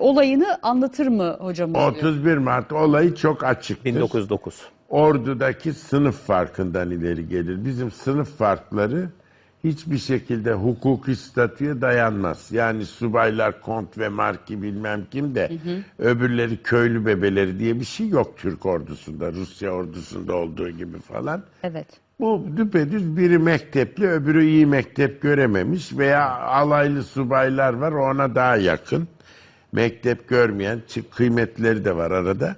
olayını anlatır mı diyor. 31 Mart olayı çok açıktır. 1909. Ordudaki sınıf farkından ileri gelir. Bizim sınıf farkları hiçbir şekilde hukuki statüye dayanmaz. Yani subaylar, kont ve marki bilmem kim de öbürleri köylü bebeleri diye bir şey yok Türk ordusunda, Rusya ordusunda olduğu gibi falan. Evet. Bu düpedüz biri mektepli, öbürü iyi mektep görememiş veya alaylı subaylar var ona daha yakın. Mektep görmeyen kıymetleri de var arada.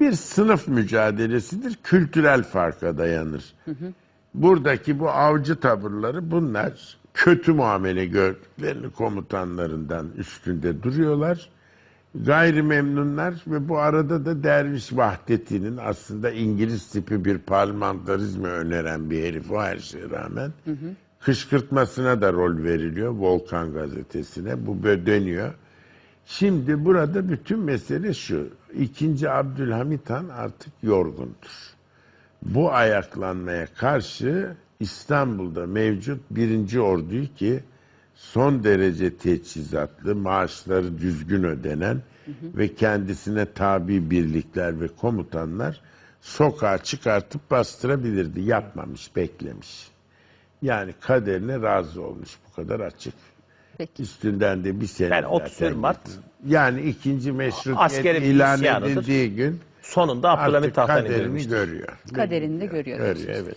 Bir sınıf mücadelesidir, kültürel farka dayanır. Buradaki bu avcı tavırları bunlar kötü muamele gördüklerini komutanlarından üstünde duruyorlar. Gayri memnunlar ve bu arada da Derviş Vahdeti'nin aslında İngiliz tipi bir parlamentarizmi öneren bir herif o her şeye rağmen. Kışkırtmasına da rol veriliyor Volkan gazetesine. Bu böyle dönüyor. Şimdi burada bütün mesele şu. İkinci Abdülhamit Han artık yorgundur. Bu ayaklanmaya karşı İstanbul'da mevcut birinci orduyu ki son derece teçhizatlı, maaşları düzgün ödenen ve kendisine tabi birlikler ve komutanlar sokağa çıkartıp bastırabilirdi. Yapmamış, beklemiş. Yani kaderine razı olmuş. Bu kadar açık. Peki. Üstünden de bir sene Yani 31 zaten Mart yani ikinci meşrutiyet Askeri ilan isyanıdır. edildiği gün Sonunda Abdülhamit artık tahttan kaderini görüyor. Kaderini de görüyor. Görüyor evet.